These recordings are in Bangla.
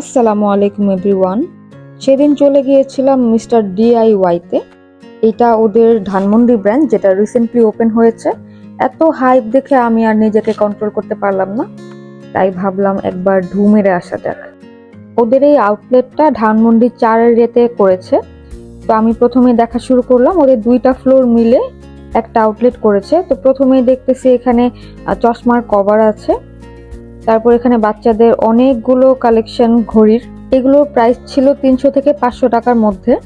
আসসালামু আলাইকুম এভরিওয়ান। সেদিন চলে গিয়েছিলাম মিস্টার ডিআইওয়াইতে। এটা ওদের ধানমন্ডি ব্র্যান্ড যেটা রিসেন্টলি ওপেন হয়েছে। এত হাইপ দেখে আমি আর নিজেকে কন্ট্রোল করতে পারলাম না। তাই ভাবলাম একবার ঢু মেরে আসা যাক। ওদের এই আউটলেটটা ধানমন্ডি চারের রেতে করেছে। তো আমি প্রথমে দেখা শুরু করলাম, ওদের দুইটা ফ্লোর মিলে একটা আউটলেট করেছে। তো প্রথমেই দেখতেছি এখানে চশমার কভার আছে। তারপর এখানে বাচ্চাদের অনেকগুলো কালেকশন ঘড়ির। এগুলোর প্রাইস ছিল তিনশো থেকে পাঁচশো টাকার মধ্যে।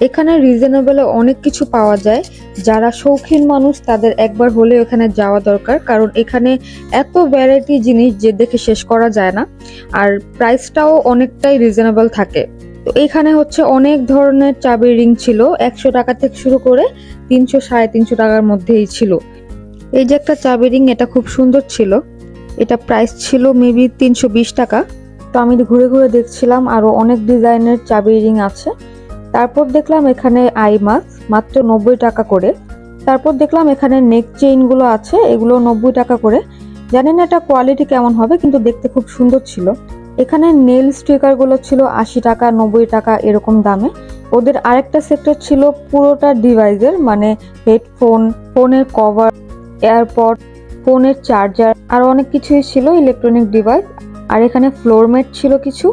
এখানে রিজনেবলে অনেক কিছু পাওয়া যায়। যারা শৌখিন মানুষ, তাদের একবার হলে এখানে যাওয়া দরকার। কারণ এখানে এত ভ্যারাইটি জিনিস যে দেখে শেষ করা যায় না। আর প্রাইসটাও অনেকটাই রিজনেবল থাকে। তো এখানে হচ্ছে অনেক ধরনের চাবির রিং ছিল। একশো টাকা থেকে শুরু করে তিনশো, সাড়ে তিনশো টাকার মধ্যেই ছিল। এই যে একটা চাবি রিং এটা খুব সুন্দর ছিল। এটা প্রাইস ছিল মেবি তিনশো বিশ টাকা। তো আমি ঘুরে ঘুরে দেখছিলাম, আরও অনেক ডিজাইনের চাবি রিং আছে। তারপর দেখলাম এখানে আই মাস্ক মাত্র নব্বই টাকা করে। তারপর দেখলাম এখানে নেক চেইনগুলো আছে, এগুলো নব্বই টাকা করে। জানি না এটা কোয়ালিটি কেমন হবে, কিন্তু দেখতে খুব সুন্দর ছিল। এখানে নেল স্টিকারগুলো ছিল আশি টাকা, নব্বই টাকা এরকম দামে। ওদের আরেকটা সেক্টর ছিল পুরোটা ডিভাইসের মানে হেডফোন ফোনের কভার এয়ারপড ফোনের চার্জার আর অনেক কিছুই ছিল ইলেকট্রনিক ডিভাইস আর এখানে ফ্লোর ম্যাট ছিল কিছু।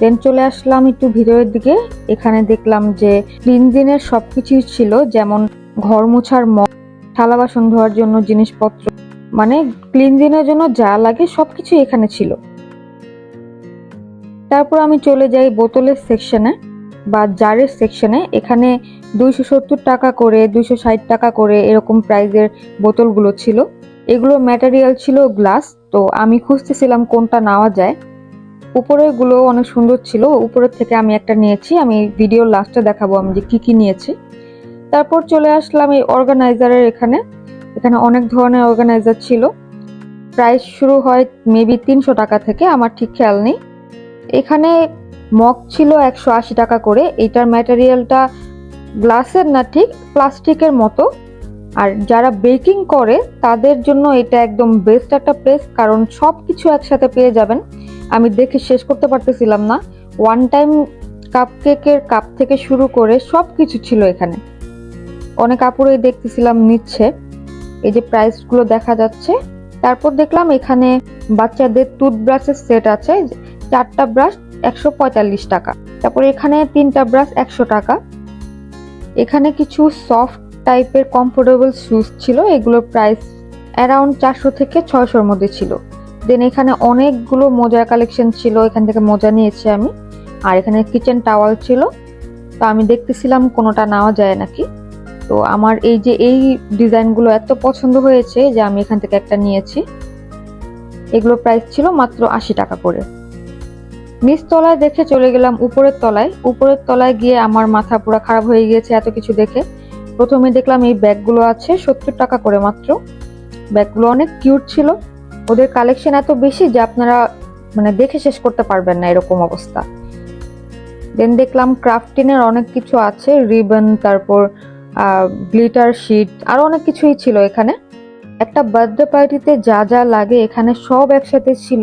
দেন চলে আসলাম একটু ভিতরের দিকে, এখানে দেখলাম যে ক্লিনজিনের সবকিছুই ছিল, যেমন ঘর মোছার মগ, থালা বাসন ধোয়ার জন্য জিনিসপত্র মানে ক্লিনজিনের জন্য যা লাগে সবকিছু এখানে ছিল। তারপর আমি চলে যাই বোতলের সেকশনে বা জারের সেকশনে এখানে দুইশো সত্তর টাকা করে, দুইশো ষাট টাকা করে এরকম প্রাইজের বোতলগুলো ছিল। এগুলো ম্যাটেরিয়াল ছিল গ্লাস তো আমি খুঁজতেছিলাম কোনটা নেওয়া যায়। উপরেরগুলো অনেক সুন্দর ছিল, উপরের থেকে আমি একটা নিয়েছি, আমি ভিডিও লাস্টে দেখাবো আমি যে কি কি নিয়েছি। তারপর চলে আসলাম এই অর্গানাইজারের এখানে এখানে অনেক ধরনের অর্গানাইজার ছিল। প্রাইস শুরু হয় মেবি তিনশো টাকা থেকে, আমার ঠিক খেয়াল নেই। এখানে মগ ছিল একশো আশি টাকা করে, এটার ম্যাটেরিয়ালটা গ্লাসের না ঠিক প্লাস্টিকের মতো। আর যারা বেকিং করে, তাদের জন্য এটা একদম বেস্ট একটা প্লেস কারণ সব কিছু একসাথে পেয়ে যাবেন। আমি দেখে শেষ করতে পারতেছিলাম না। ওয়ান টাইম কাপ কেকের কাপ থেকে শুরু করে সব কিছু ছিল এখানে। অনেক কাপড়ই দেখতেছিলাম নিচ্ছে। এই যে প্রাইসগুলো দেখা যাচ্ছে। তারপর দেখলাম এখানে বাচ্চাদের টুথব্রাশের সেট আছে। চারটা ব্রাশ একশো পঁয়তাল্লিশ টাকা। তারপর এখানে তিনটা ব্রাশ একশো টাকা। এখানে কিছু সফট টাইপের কমফোর্টেবল শুজ ছিল, এগুলোর প্রাইস অ্যারাউন্ড চারশো থেকে ছয়শোর মধ্যে ছিল। দেন এখানে অনেকগুলো মোজার কালেকশন ছিল, এখান থেকে মোজা নিয়েছি আমি। আর এখানে কিচেন টাওয়াল ছিল। তো আমি দেখতেছিলাম কোনোটা নেওয়া যায় নাকি। তো আমার এই যে এই ডিজাইনগুলো এত পছন্দ হয়েছে যে আমি এখান থেকে একটা নিয়েছি। এগুলো প্রাইস ছিল মাত্র আশি টাকা করে। তলায় দেখে চলে গেলাম উপরের তলায়। উপরের তলায় গিয়ে আমার মাথা পুরো খারাপ হয়ে গিয়েছে, এত কিছু দেখে। প্রথমে দেখলাম এই ব্যাগগুলো আছে, সত্তর টাকা করে মাত্র। ব্যাগগুলো অনেক কিউট ছিল। ওদের কালেকশন এত বেশি যে আপনারা মানে দেখে শেষ করতে পারবেন না এরকম অবস্থা। দেন দেখলাম ক্রাফটিনের অনেক কিছু আছে রিবন তারপর গ্লিটার শিট আরও অনেক কিছুই ছিল এখানে। একটা বার্থডে পার্টিতে যা যা লাগে এখানে সব একসাথে ছিল।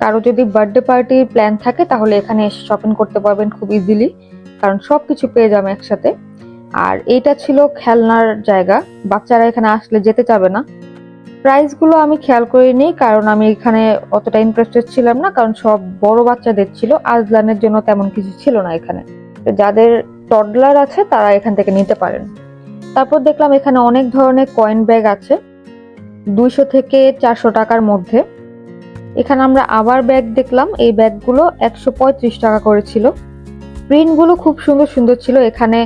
কারও যদি বার্থডে পার্টির প্ল্যান থাকে তাহলে এখানে এসে শপিং করতে পারবেন খুব ইজিলি কারণ সব কিছু পেয়ে যাবেন একসাথে। আর এইটা ছিল খেলনার জায়গা। বাচ্চারা এখানে আসলে যেতে চাবে না। প্রাইসগুলো আমি খেয়াল করিনি, কারণ আমি এখানে অতটা ইন্টারেস্টেড ছিলাম না, কারণ সব বড় বাচ্চাদের ছিল। আজলানের জন্য তেমন কিছু ছিল না এখানে। তো যাদের টডলার আছে, তারা এখান থেকে নিতে পারেন। তারপর দেখলাম এখানে অনেক ধরনের কয়েন ব্যাগ আছে। দুইশো থেকে চারশো টাকার মধ্যে। এখানে আমরা আবার ব্যাগ দেখলাম। এই ব্যাগগুলো একশো পঁয়ত্রিশ টাকা করেছিল প্রিন্টগুলো খুব সুন্দর সুন্দর ছিল। এখানে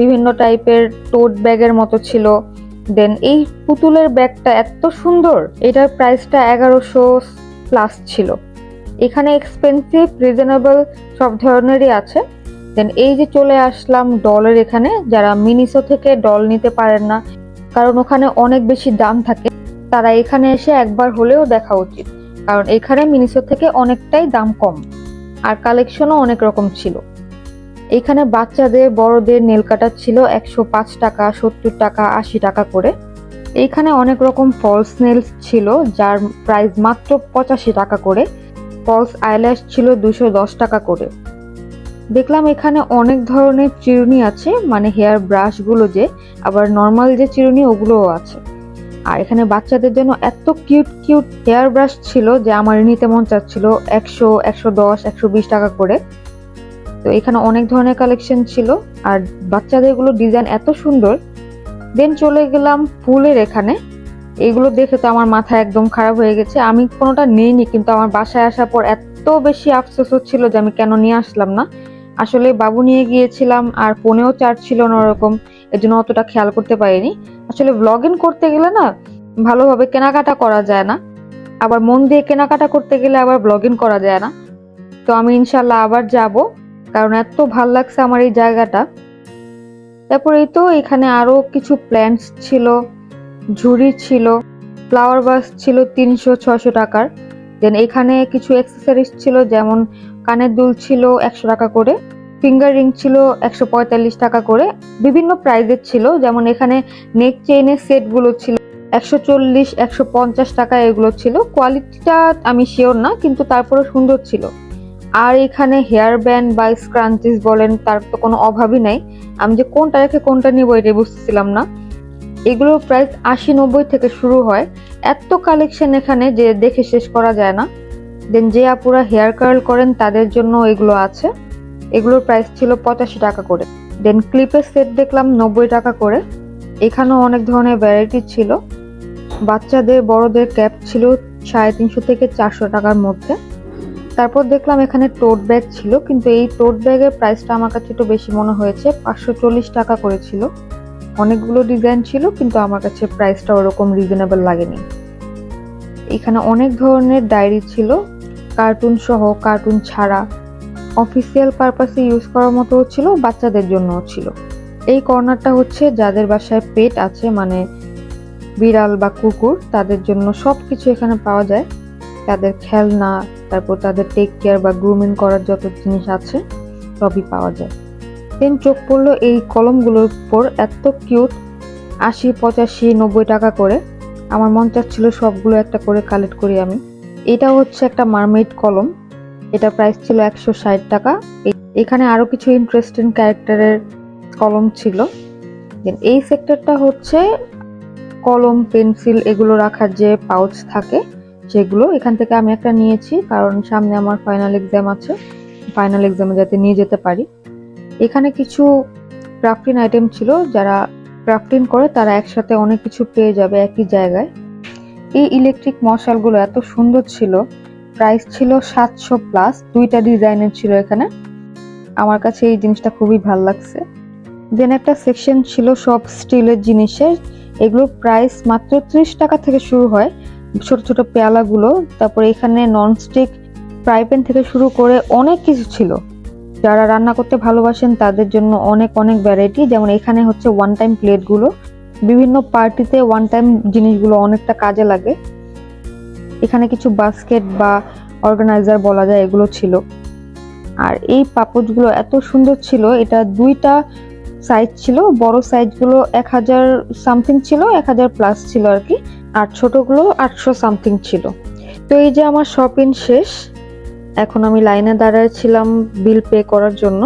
বিভিন্ন টাইপের টোট ব্যাগের মতো ছিল। দেন এই পুতুলের ব্যাগটা এত সুন্দর, এটার প্রাইসটা এগারোশো প্লাস ছিল। এখানে এক্সপেন্সিভ রিজনেবল সব ধরনেরই আছে। দেন এই যে চলে আসলাম ডলের এখানে, যারা মিনিসো থেকে ডল নিতে পারেন না, কারণ ওখানে অনেক বেশি দাম থাকে, তারা এখানে এসে একবার হলেও দেখা উচিত। কারণ এখানে মিনিসো থেকে অনেকটাই দাম কম, আর কালেকশনও অনেক রকম ছিল। এখানে বাচ্চাদের, বড়দের নেল কাটার ছিল একশো পাঁচ টাকা, সত্তর টাকা, আশি টাকা করে। এইখানে অনেক রকম ফলস নেলস ছিল, যার প্রাইস মাত্র পঁচাশি টাকা করে। ফলস আইল্যাশ ছিল দুশো দশ টাকা করে। দেখলাম এখানে অনেক ধরনের চিরুনি আছে মানে হেয়ার ব্রাশগুলো যে, আবার নর্মাল যে চিরুনি, ওগুলোও আছে। আর এখানে বাচ্চাদের জন্য এত কিউট কিউট হেয়ার ব্রাশ ছিল যে, আমার নিতে মন চাচ্ছিল একশো একশো দশ, একশো বিশ টাকা করে। তো এখানে অনেক ধরনের কালেকশন ছিল। আর বাচ্চাদেরগুলো ডিজাইন এত সুন্দর। দেন চলে গেলাম ফুলের এখানে। এগুলো দেখে তো আমার মাথা একদম খারাপ হয়ে গেছে। আমি কোনোটা নেইনি, কিন্তু আমার বাসায় আসার পর এত বেশি আফসোস হচ্ছিল যে আমি কেন নিয়ে আসলাম না। আসলে বাবু নিয়ে গিয়েছিলাম, আর ফোনেও চার্জ ছিল না ওরকম। এর জন্য অতটা খেয়াল করতে পারিনি। আসলে ব্লগ ইন করতে গেলে না, ভালোভাবে কেনাকাটা করা যায় না। আবার মন দিয়ে কেনাকাটা করতে গেলে আবার ব্লগ ইন করা যায় না। তো আমি ইনশাল্লাহ আবার যাব। কারণ এত ভালো লাগছে আমার এই জায়গাটা। তারপর এই তো এখানে আরও কিছু প্ল্যান্টস ছিল, ঝুড়ি ছিল ফ্লাওয়ার বাস ছিল তিনশো ছশো টাকার। দেন এখানে কিছু অ্যাক্সেসরিজ ছিল, যেমন কানের দুল ছিল একশো টাকা করে ফিঙ্গার রিং ছিল একশো পঁয়তাল্লিশ টাকা করে, বিভিন্ন প্রাইজের ছিল। যেমন এখানে নেক চেইনের সেটগুলো ছিল একশো চল্লিশ, একশো পঞ্চাশ টাকা এগুলো ছিল। কোয়ালিটিটা আমি শিওর না, কিন্তু তারপরে সুন্দর ছিল। আর এখানে হেয়ার ব্যান্ড বা স্ক্রাঞ্চিস বলেন, তার তো কোনো অভাবই নাই। আমি যে কোনটা রেখে কোনটা নিব এটা বুঝতেছিলাম না। এগুলোর প্রাইস আশি নব্বই থেকে শুরু হয়। এত কালেকশন এখানে যে দেখে শেষ করা যায় না। দেন যে আপুরা হেয়ার কার্ল করেন, তাদের জন্য এগুলো আছে। এগুলোর প্রাইস ছিল পঁচাশি টাকা করে। দেন ক্লিপের সেট দেখলাম নব্বই টাকা করে। এখানেও অনেক ধরনের ভ্যারাইটি ছিল। বাচ্চাদের, বড়দের ক্যাপ ছিল সাড়ে তিনশো থেকে চারশো টাকার মধ্যে। তারপর দেখলাম এখানে টোট ব্যাগ ছিল, কিন্তু এই টোট ব্যাগের প্রাইসটা আমার কাছে একটু বেশি মনে হয়েছে, পাঁচশো চল্লিশ টাকা করেছিল। অনেকগুলো ডিজাইন ছিল, কিন্তু আমার কাছে প্রাইসটা ওরকম রিজনেবল লাগেনি। এখানে অনেক ধরনের ডায়েরি ছিল কার্টুন সহ কার্টুন ছাড়া। অফিসিয়াল পারপাসে ইউজ করার মতো ছিল, বাচ্চাদের জন্যও ছিল। এই কর্নারটা হচ্ছে যাদের বাসায় পেট আছে মানে বিড়াল বা কুকুর, তাদের জন্য সব কিছু এখানে পাওয়া যায়। তাদের খেলনা, তারপর তাদের টেক কেয়ার বা গ্রুমিং করার যত জিনিস আছে, সবই পাওয়া যায়। দেন চোখ পড়ল এই কলমগুলোর উপর এত কিউট আশি, পঁচাশি, নব্বই টাকা করে। আমার মন চাচ্ছিল সবগুলো একটা করে কালেক্ট করি আমি। এটা হচ্ছে একটা মারমেড কলম। এটা প্রাইস ছিল একশো ষাট টাকা। এখানে আরও কিছু ইন্টারেস্টিং ক্যারেক্টারের কলম ছিল। দেন এই সেক্টরটা হচ্ছে কলম পেন্সিল এগুলো রাখার যে পাউচ থাকে সেগুলো এখান থেকে আমি একটা নিয়েছি, কারণ সামনে আমার ফাইনাল এক্সাম আছে। ফাইনাল এক্সামে যাতে নিয়ে যেতে পারি। এখানে কিছু ক্রাফটিং আইটেম ছিল, যারা ক্রাফটিং করে তারা একসাথে অনেক কিছু পেয়ে যাবে একই জায়গায়। এই ইলেকট্রিক মশালগুলো এত সুন্দর ছিল। প্রাইস ছিল সাতশো প্লাস দুইটা ডিজাইনের ছিল এখানে। আমার কাছে এই জিনিসটা খুবই ভালো লাগছে। দেন একটা সেকশন ছিল সব স্টিলের জিনিসের। এগুলোর প্রাইস মাত্র ত্রিশ টাকা থেকে শুরু হয়। ছোট ছোট পেয়ালাগুলো, তারপরে এখানে ননস্টিক ফ্রাই প্যান থেকে শুরু করে অনেক কিছু ছিল। যারা রান্না করতে ভালোবাসেন তাদের জন্য অনেক অনেক ভ্যারাইটি যেমন এখানে হচ্ছে ওয়ান টাইম প্লেটগুলো বিভিন্ন পার্টিতে ওয়ান টাইম জিনিসগুলো অনেকটা কাজে লাগে। এখানে কিছু বাস্কেট বা অর্গানাইজার বলা যায়, এগুলো ছিল। আর এই পাপোচগুলো এত সুন্দর ছিল, এটা দুইটা সাইজ ছিল। বড় সাইজগুলো এক হাজার সামথিং ছিল, এক হাজার প্লাস ছিল আর কি। আর ছোটগুলো আটশো সামথিং ছিল। তো এই যে আমার শপিং শেষ, এখন আমি লাইনে দাঁড়ায় ছিলাম বিল পে করার জন্য।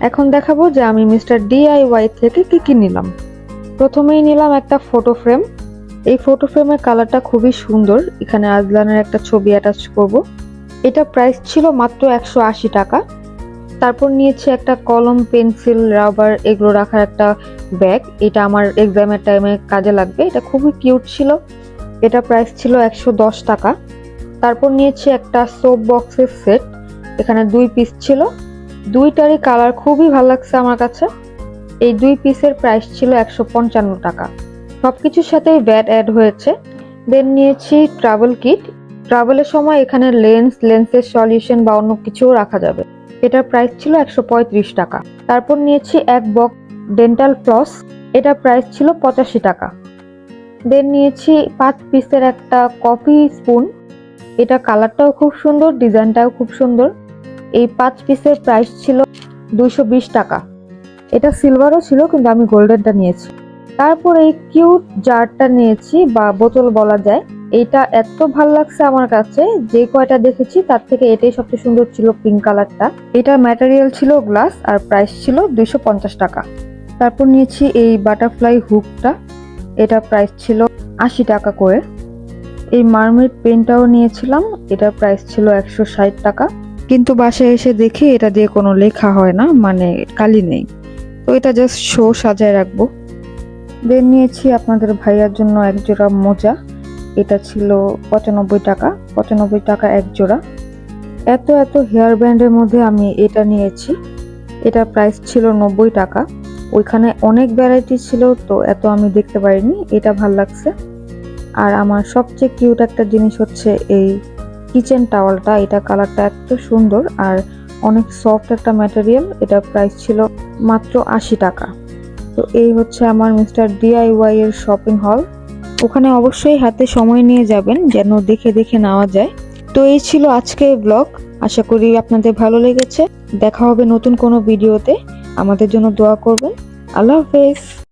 এখন দেখাবো যে আমি মিস্টার ডিআইওয়াই থেকে কি কি নিলাম। প্রথমেই নিলাম একটা ফটো ফ্রেম এই ফটো ফ্রেমের কালারটা খুবই সুন্দর। এখানে আজলানের একটা ছবি অ্যাটাচ করব। এটা প্রাইস ছিল মাত্র একশো আশি টাকা। তারপর নিয়েছি একটা কলম, পেন্সিল, রাবার এগুলো রাখার একটা ব্যাগ। এটা আমার এক্সামের টাইমে কাজে লাগবে। এটা খুবই কিউট ছিল। এটা প্রাইস ছিল একশো দশ টাকা। তারপর নিয়েছি একটা সোপ বক্সের সেট। এখানে দুই পিস ছিল। দুইটারই কালার খুবই ভালো লাগছে আমার কাছে। এই দুই পিসের প্রাইস ছিল একশো পঞ্চান্ন টাকা। সবকিছুর সাথেই ব্যাট অ্যাড হয়েছে। দেন নিয়েছি ট্রাভেল কিট। ট্রাভেলের সময় এখানে লেন্স, লেন্সের সলিউশন বা অন্য কিছুও রাখা যাবে। এটার প্রাইস ছিল একশো পঁয়ত্রিশ টাকা। তারপর নিয়েছি এক বক্স ডেন্টাল ফ্লস এটার প্রাইস ছিল পঁচাশি টাকা। দেন নিয়েছি পাঁচ পিসের একটা কফি স্পুন এটা কালারটাও খুব সুন্দর ডিজাইনটাও খুব সুন্দর। এই পাঁচ পিসের প্রাইস ছিল দুইশো বিশ টাকা। এটা সিলভারও ছিল, কিন্তু আমি গোল্ডেনটা নিয়েছি। তারপর এই কিউট জারটা নিয়েছি, বা বোতল বলা যায় এটা এত ভালো লাগছে আমার কাছে, যে কয়টা দেখেছি তার থেকে এটাই সবচেয়ে সুন্দর ছিল পিঙ্ক কালারটা এটার ম্যাটেরিয়াল ছিল গ্লাস আর প্রাইস ছিল দুইশো পঞ্চাশ টাকা। তারপর নিয়েছি এই বাটারফ্লাই হুকটা এটা প্রাইস ছিল আশি টাকা করে। এই মার্মেড পেনটাও নিয়েছিলাম, এটার প্রাইস ছিল একশো ষাট টাকা। কিন্তু বাসায় এসে দেখি এটা দিয়ে কোনো লেখা হয় না মানে কালি নেই। তো এটা জাস্ট শো সাজায় রাখব। দেন নিয়েছি আপনাদের ভাইয়ার জন্য এক জোড়া মোজা। এটা ছিল পঁচানব্বই টাকা পঁচানব্বই টাকা এক জোড়া। এত এত হেয়ার ব্যান্ডের মধ্যে আমি এটা নিয়েছি। এটা প্রাইস ছিল নব্বই টাকা। ওইখানে অনেক ভ্যারাইটি ছিল, তো এত আমি দেখতে পারিনি। এটা ভালো লাগছে। আর আমার সবচেয়ে কিউট একটা জিনিস হচ্ছে এই কিচেন টাওয়ালটা এটা কালারটা এত সুন্দর আর অনেক সফট একটা ম্যাটেরিয়াল এটা প্রাইস ছিল মাত্র আশি টাকা। তো এই হচ্ছে আমার মিস্টার ডিআইওয়াই এর শপিং হল ওখানে অবশ্যই হাতে সময় নিয়ে যাবেন, যেন দেখে দেখে নেওয়া যায়। তো এই ছিল আজকের ব্লগ আশা করি আপনাদের ভালো লেগেছে। দেখা হবে নতুন কোনো ভিডিওতে আমাদের জন্য দোয়া করবেন। আল্লাহ হাফেজ।